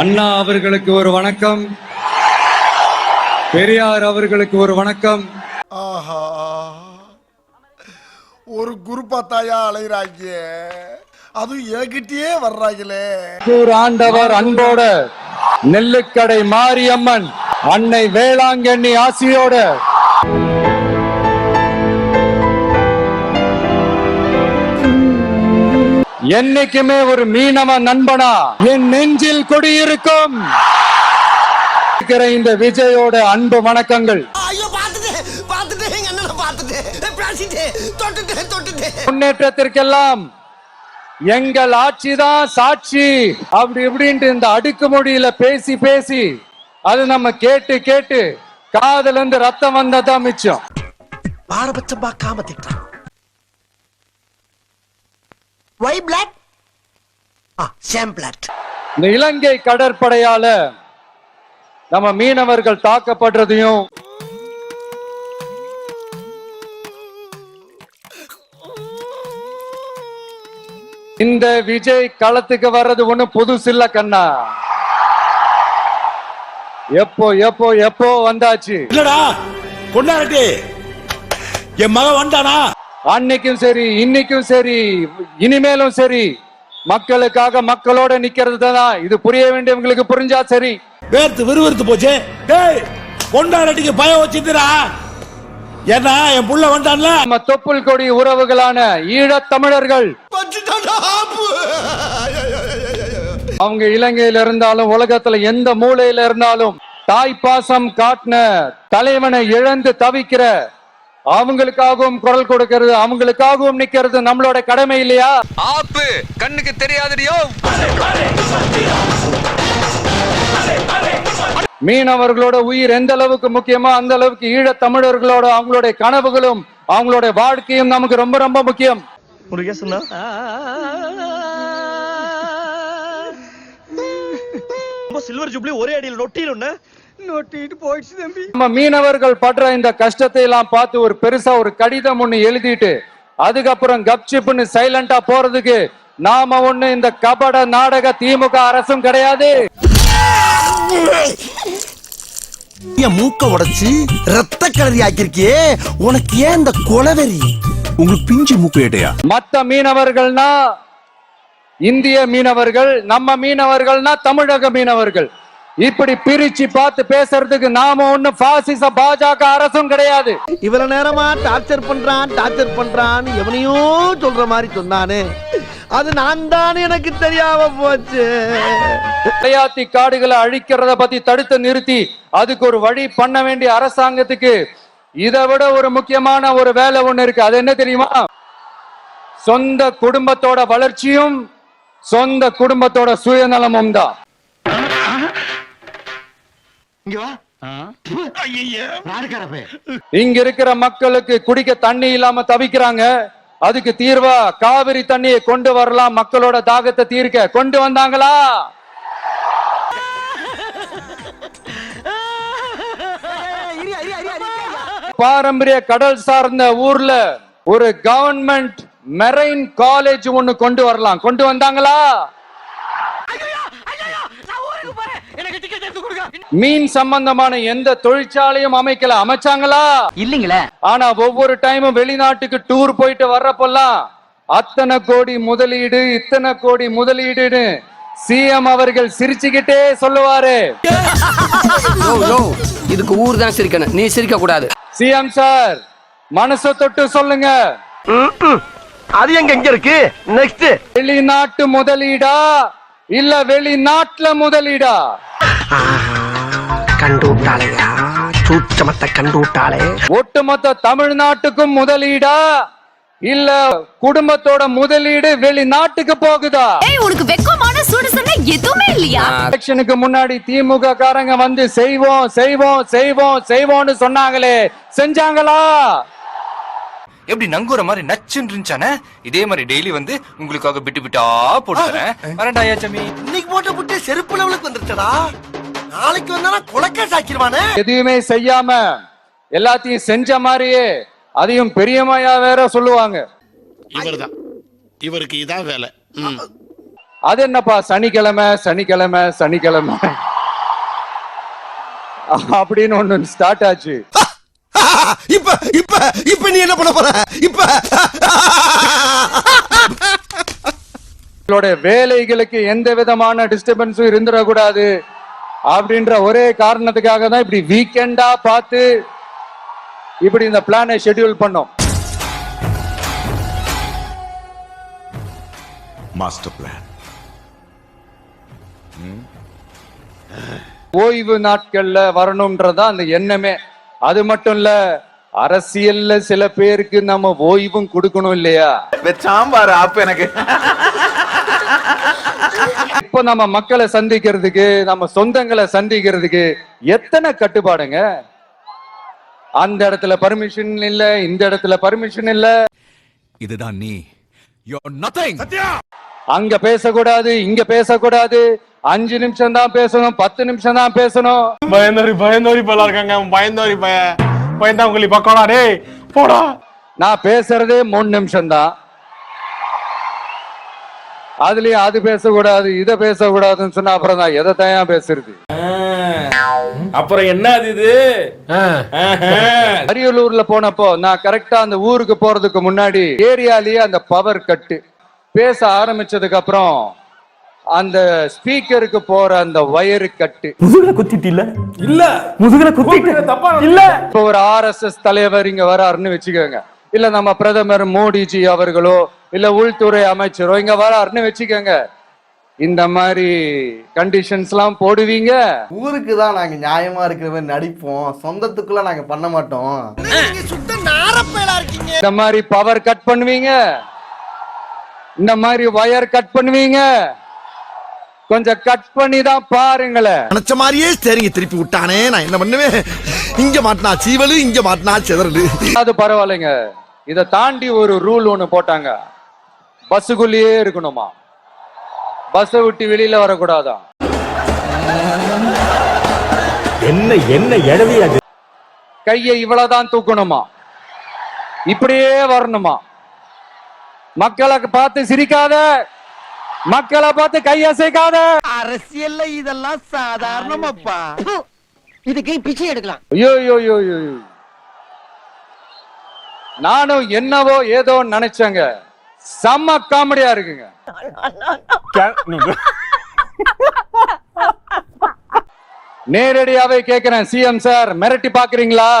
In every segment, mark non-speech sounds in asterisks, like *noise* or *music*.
அண்ணா அவர்களுக்கு ஒரு வணக்கம். பெரியார் அவர்களுக்கு ஒரு வணக்கம். ஆஹா. ஒரு குருப்பா தாயா அலைகிறாங்க அதுவும் என்கிட்டயே வர்றாங்களே ஆண்டவர் அன்போட நெல்லுக்கடை மாரியம்மன் அன்னை வேளாங்கண்ணி ஆசியோட. என்னைக்குமே ஒரு மீனவ நண்பனா? என் நெஞ்சில் குடியிருக்கும். இந்த விஜயோட அன்பு வணக்கங்கள். முன்னேற்றத்திற்கெல்லாம் எங்கள் ஆட்சிதான் சாட்சி. அப்படி இப்படின்ட்டு இந்த அடுக்குமொழியில பேசி பேசி அது நம்ம கேட்டு கேட்டு காதுல இருந்து ரத்தம் வந்ததான் மிச்சம். பாரபட்சம் பார்க்காம திட்டான் why black a same black இந்த இலங்கை கடற்படையால நம்ம மீனவர்கள் தாக்கப்படுறதையும் இந்த விஜய் களத்துக்கு வர்றது ஒண்ணு புதுசு இல்ல கண்ணா. எப்போ எப்போ எப்போ வந்தாச்சு? இல்லடா கொண்டாடி என் மகன் வந்தானா? அன்னைக்கும் சரி இன்னைக்கும் சரி இனிமேலும் சரி. மக்களுக்காக மக்களோட நிக்கிறது தான்? இது புரிய வேண்டியவங்களுக்கு புரிஞ்சா சரி. வேர்த்து விறுவிறுத்து போச்சு. டேய் கொண்டாடிக்கு பயம் வச்சிருந்தா ஏன்னா என் புள்ள வந்தான்ல. நம்ம தொப்புள் கொடி உறவுகளான ஈழத் தமிழர்கள். அவங்க இலங்கையில இருந்தாலும் உலகத்துல எந்த மூலையில இருந்தாலும் தாய் பாசம் காட்டின தலைவனை இழந்து தவிக்கிற அவங்களுக்காகவும் குரல் கொடுக்கிறது அவங்களுக்காகவும் நிக்கிறது நம்மளோட கடமை இல்லையா? ஆப்பு கண்ணுக்கு தெரியாதடியோ? மீனவர்களோட உயிர் எந்த அளவுக்கு முக்கியமோ அந்த அளவுக்கு ஈழத் தமிழர்களோட அவங்களுடைய கனவுகளும் அவங்களுடைய வாழ்க்கையும் நமக்கு ரொம்ப ரொம்ப முக்கியம். சில்வர் ஜூப்ளி ஒரே அடியில் நொட்டிடும்னு நொட்டிட்டு போயிடுச்சு தம்பி. நம்ம மீனவர்கள் படுற இந்த கஷ்டத்தை எல்லாம் பார்த்து ஒரு பெருசா ஒரு கடிதம் ஒண்ணு எழுதிட்டு அதுக்கப்புறம் கப்சிப்னு சைலண்டா போறதுக்கு நாம ஒண்ணு இந்த கபட நாடக திமுக அரசும் கிடையாது. என் மூக்க உடைச்சு ரத்த கலரி ஆக்கிருக்கியே உனக்கு ஏன் இந்த கொலவெறி உங்களுக்கு பிஞ்சு மூக்கு ஏட்டையா மத்த மீனவர்கள்னா இந்திய மீனவர்கள் நம்ம மீனவர்கள்னா தமிழக மீனவர்கள். இப்படி பிரிச்சு பார்த்து பேசுறதுக்கு நாம ஒண்ணு பாசிச பாஜக அரசும் கிடையாது. இவ்வளவு நேரமா டார்ச்சர் பண்றான் டார்ச்சர் பண்றான் எவனையோ சொல்ற மாதிரி சொன்னானே. அது நான் தான் எனக்கு தெரியாம போச்சு. தலையாத்தி காடுகளை அழிக்கிறத பத்தி தடுத்து நிறுத்தி அதுக்கு ஒரு வழி பண்ண வேண்டிய அரசாங்கத்துக்கு இதை விட ஒரு முக்கியமான ஒரு வேலை ஒண்ணு இருக்கு. அது என்ன தெரியுமா? சொந்த குடும்பத்தோட வளர்ச்சியும் சொந்த குடும்பத்தோட சுயநலமும் தான். இங்க இருக்கிற மக்களுக்கு குடிக்க தண்ணி இல்லாம தவிக்கிறாங்க. அதுக்கு தீர்வா காவிரி தண்ணியை கொண்டு வரலாம். மக்களோட தாகத்தை தீர்க்க கொண்டு வந்தாங்களா? பாரம்பரிய கடல் சார்ந்த ஊர்ல ஒரு கவர்மெண்ட் மெரைன் காலேஜ் ஒண்ணு கொண்டு வரலாம். கொண்டு வந்தாங்களா? மீன் சம்பந்தமான எந்த தொழிற்சாலையும் அமைக்கல. அமைச்சாங்களா? இல்லீங்களே. ஆனா ஒவ்வொரு டைமும் வெளிநாட்டுக்கு டூர் போயிட்டு வர்றப்பெல்லாம் அத்தனை கோடி முதலீடு இத்தனை கோடி முதலீடுன்னு சிஎம் அவர்கள் சிரிச்சுக்கிட்டே சொல்லுவாரு. *laughs* இதுக்கு ஊர் தான் சிரிக்கணும். நீ சிரிக்க கூடாது. சிஎம் சார் மனசை தொட்டு சொல்லுங்க. அது எங்க எங்க இருக்கு? நெக்ஸ்ட் வெளிநாட்டு முதலீடா இல்ல வெளிநாட்டுல முதலீடா? கண்டு விட்டாளையா சூச்சமத்தை கண்டு விட்டாளே ஒட்டுமொத்த தமிழ்நாட்டுக்கும் முதலீடா? இல்ல குடும்பத்தோட முதலீடு வெளிநாட்டுக்கு போகுதா? ஏய் உனக்கு வெக்கமான சுடுசன எதுவுமே இல்லையா? எலெக்ஷனுக்கு முன்னாடி திமுக காரங்க வந்து செய்வோம் செய்வோம் செய்வோம் செய்வோம்னு சொன்னாங்களே. செஞ்சாங்களா? எப்படி நங்குற மாதிரி நச்சுன்னு இருந்துச்சானே? இதே மாதிரி டெய்லி வந்து உங்களுக்காக பிட்டு பிட்டா போட்டு தரேன். வரேன்டா ஐயாச்சாமி இன்னைக்கு போட்ட புட்டு செருப்பு லெவலுக்கு வந்துருச்சடா. நாளைக்கு வந்தானா கொலக்கே சாக்கிடுவானே எதையுமே செய்யாம எல்லாத்தையும் செஞ்ச மாதிரியே அதையும் பெரியமையா வேற சொல்லுவாங்க. இவர்தான். இவருக்கு இதான் வேலை. அது என்னப்பா சனிக்கிழமை சனிக்கிழமை சனிக்கிழமை. அப்படின்னு ஒண்ணு ஸ்டார்ட் ஆச்சு. இப்ப இப்ப இப்ப நீ என்ன பண்ண போற? இப்ப வேலைகளுக்கு எந்த விதமான டிஸ்டர்பன்ஸும் இருந்துடக்கூடாது. அப்படின்ற ஒரே காரணத்துக்காக தான் இப்படி வீக்கெண்டா பார்த்து இப்படி இந்த பிளானை ஷெட்யூல் பண்ணோம். மாஸ்டர் பிளான் ஓய்வு நாட்கள்ல வரணும்ன்றதா அந்த எண்ணமே. அது மட்டும் இல்ல அரசியல்ல சில பேருக்கு நம்ம ஓய்வும் கொடுக்கணும் இல்லையா? சாம்பார் ஆப்பு எனக்கு. *laughs* இப்போ நம்ம மக்களை சந்திக்கிறதுக்கு நம்ம சொந்தங்களை சந்திக்கிறதுக்கு எத்தனை கட்டுப்பாடுங்க? அந்த இடத்துல பர்மிஷன் இல்ல இந்த இடத்துல பர்மிஷன் இல்ல. இதுதான் நீ. அங்க பேசக்கூடாது இங்க பேசக்கூடாது. அஞ்சு நிமிஷம் தான் பேசணும் பத்து நிமிஷம் தான் பேசணும். பயந்தோரி பயந்தோரி பல இருக்காங்க பயந்தோரி பய பயந்தாங்குழி பக்கோடா டேய் போடா. நான் பேசுறதே மூணு நிமிஷம் தான் அதுலயும் அது பேசக்கூடாது இதை பேசக்கூடாதுன்னு சொன்னா அப்புறம் நான் எதை தயா பேசுறது? அப்புறம் என்ன அது இது? அரியலூர்ல போனப்போ நான் கரெக்டா அந்த ஊருக்கு போறதுக்கு முன்னாடி ஏரியாலயே அந்த பவர் கட்டு பேச ஆரம்பிச்சதுக்கு அப்புறம் அந்த ஸ்பீக்கருக்கு போற அந்த வயரு கட்டு இல்ல? முதுகுல குத்திட்டு தப்பா இல்ல? இப்போ ஒரு ஆர்எஸ்எஸ் தலைவர் இங்க வராருன்னு வச்சுக்கோங்க. இல்ல நம்ம பிரதமர் மோடிஜி அவர்களோ இல்ல உள்துறை அமைச்சரோ இங்க வராருன்னு வச்சுக்கோங்க. இந்த மாதிரி கண்டிஷன்ஸ் எல்லாம் போடுவீங்க. ஊருக்கு தான் நாங்க நியாயமா இருக்கிற மாதிரி நடிப்போம். சொந்தத்துக்குள்ள நாங்க பண்ண மாட்டோம். சுத்த நாரப்பேலா இருக்கீங்க. இந்த மாதிரி பவர் கட் பண்ணுவீங்க. இந்த மாதிரி வயர் கட் பண்ணுவீங்க. கொஞ்சம் கட் பண்ணி தான் பாருங்களேன். நினைச்ச மாதிரியே சரிங்க திருப்பி விட்டானே. நான் என்ன பண்ணுவேன்? இங்க மாட்டினா சீவலு இங்க மாட்டினா சிதறலு. அது பரவாயில்லைங்க. இதை தாண்டி ஒரு ரூல் ஒண்ணு போட்டாங்க. பஸ்ஸுக்குள்ளேயே இருக்கணுமா? பஸ்ஸை விட்டு வெளியில வரக்கூடாதாம் என்ன என்ன எழவி அது? கையை இவ்வளவுதான் தூக்கணுமா? இப்படியே வரணுமா? மக்களை பார்த்து சிரிக்காத. மக்களை பார்த்து கையசைக்காத அரசியல்ல இதெல்லாம் சாதாரணமாப்பா. இதுக்கு பிச்சை எடுக்கலாம். ஐயோ ஐயோ, ஐயோ. நானும் என்னவோ ஏதோ நினைச்சேங்க. செம்ம காமெடியா இருக்குங்க. நேரடியாவே கேக்குறேன் சிஎம் சார். மிரட்டி பாக்குறீங்களா?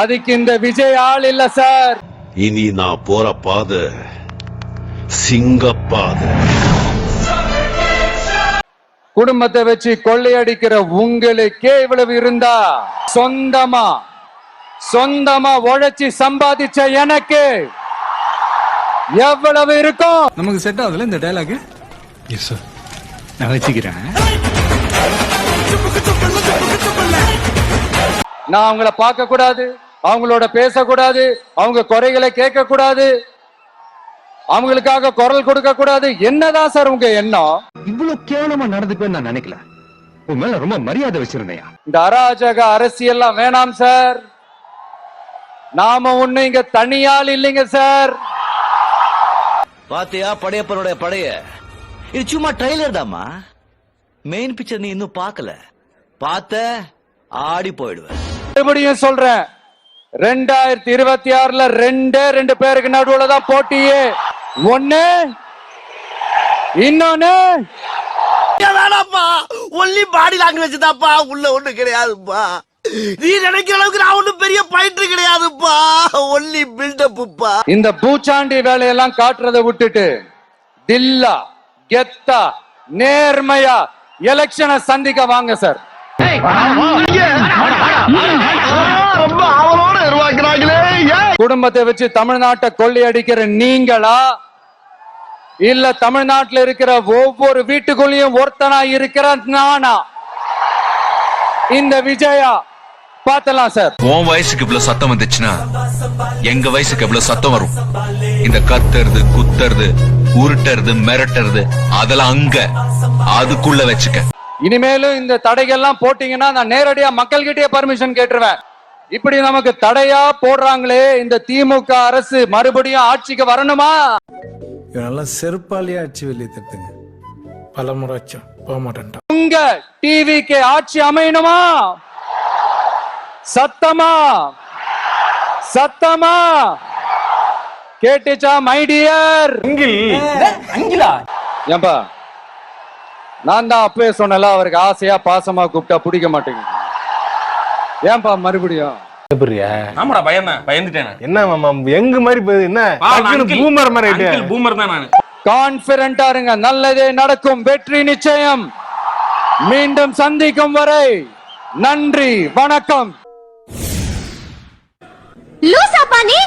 அதுக்கு இந்த விஜய் ஆள் இல்ல சார். இனி நான் போற பாதை சிங்கப்பாதை. குடும்பத்தை வச்சு கொள்ளையடிக்கிற உங்களுக்கே இவ்வளவு இருந்தா சொந்தமா? சொந்தமா உழைச்சி சம்பாதிச்ச எனக்கு எவ்வளவு இருக்கும்? நமக்கு செட் ஆகுதுல இந்த எஸ் சார் நான் வச்சுக்கிறேன். நான் அவங்கள பார்க்க கூடாது அவங்களோட பேசக்கூடாது அவங்க குறைகளை கேட்க கூடாது அவங்களுக்காக குரல் கொடுக்க கூடாது. என்னதான் சார் உங்க எண்ணம்? இவ்வளவு கேவலமா நடந்துக்குவேன்னு நான் நினைக்கல. உன் மேல ரொம்ப மரியாதை வச்சிருந்தேயா? இந்த அராஜக அரசியல்லாம் வேணாம் சார். நாம ஒண்ணு இங்க தனியால் இல்லைங்க சார். பாத்தியா படையப்பனுடைய படைய? இது சும்மா ட்ரைலர் தாமா மெயின் பிக்சர் நீ இன்னும் பார்க்கல. பார்த்த ஆடி போயிடுவ மறுபடியும் சொல்றேன். ரெண்டாயிரத்தி இருபத்தி ஆறுல ரெண்டே ரெண்டு பேருக்கு நடுவுல தான் போட்டியே. ஒண்ணு. இன்னொன்னு. வேணாப்பா ஒன்லி பாடி லாங்குவேஜ் தான்ப்பா. உள்ள ஒண்ணு கிடையாதுப்பா. நீ நினைக்கிற அளவுக்கு நான் ஒண்ணும் பெரிய பயிற்று கிடையாதுப்பா. ஒன்லி பில்டப்புப்பா இந்த பூச்சாண்டி வேலையெல்லாம் காட்டுறதை விட்டுட்டு தில்லா கெத்தா நேர்மையா எலெக்ஷனை சந்திக்க வாங்க சார் குடும்பத்தை வச்சு தமிழ்நாட்டை கொள்ளையடிக்கிற நீங்களா? இல்ல தமிழ்நாட்டுல இருக்கிற ஒவ்வொரு வீட்டுக்குள்ளேயும் ஒருத்தனா இருக்கிற நானா? இந்த விஜயா பார்த்தலாம் சார். உன் வயசுக்கு இவ்வளவு சத்தம் வந்துச்சுன்னா எங்க வயசுக்கு எவ்வளவு சத்தம் வரும்? இந்த கத்துறது குத்துறது உருட்டுறது மிரட்டுறது அதெல்லாம் அங்க அதுக்குள்ள வச்சுக்க. இனிமேலும் இந்த தடைகள்லாம் போட்டீங்கன்னா நான் நேரடியா மக்கள்கிட்டயே பர்மிஷன் கேட்டுருவேன். இப்படி நமக்கு தடையா போடுறாங்களே இந்த திமுக அரசு மறுபடியும் ஆட்சிக்கு வரணுமா? இவனெல்லாம் செருப்பாலேயே அடிச்சு வெளியே தட்டுங்க. பல முறை ஆச்சும் போக மாட்டேன்டா உங்க டிவிக்கு ஆட்சி அமையணுமா? சத்தமா? சத்தமா? கேட்டுச்சா மை டியர் ஏன்பா நான் தான் அப்பவே சொன்னல அவருக்கு ஆசையா பாசமா கூப்பிட்டா பிடிக்க மாட்டேங்குது. ஏன்பா மறுபடியும்? ஆமாடா பயம் தான் பயந்துட்டேன். என்ன மாமா எங்க மாதிரி போகுது? என்ன? பூமர் மாதிரி. பூமர் தான் நானு. கான்பிடண்டா இருங்க நல்லதே நடக்கும் வெற்றி நிச்சயம். மீண்டும் சந்திக்கும் வரை நன்றி வணக்கம். லூசாப்பா நீ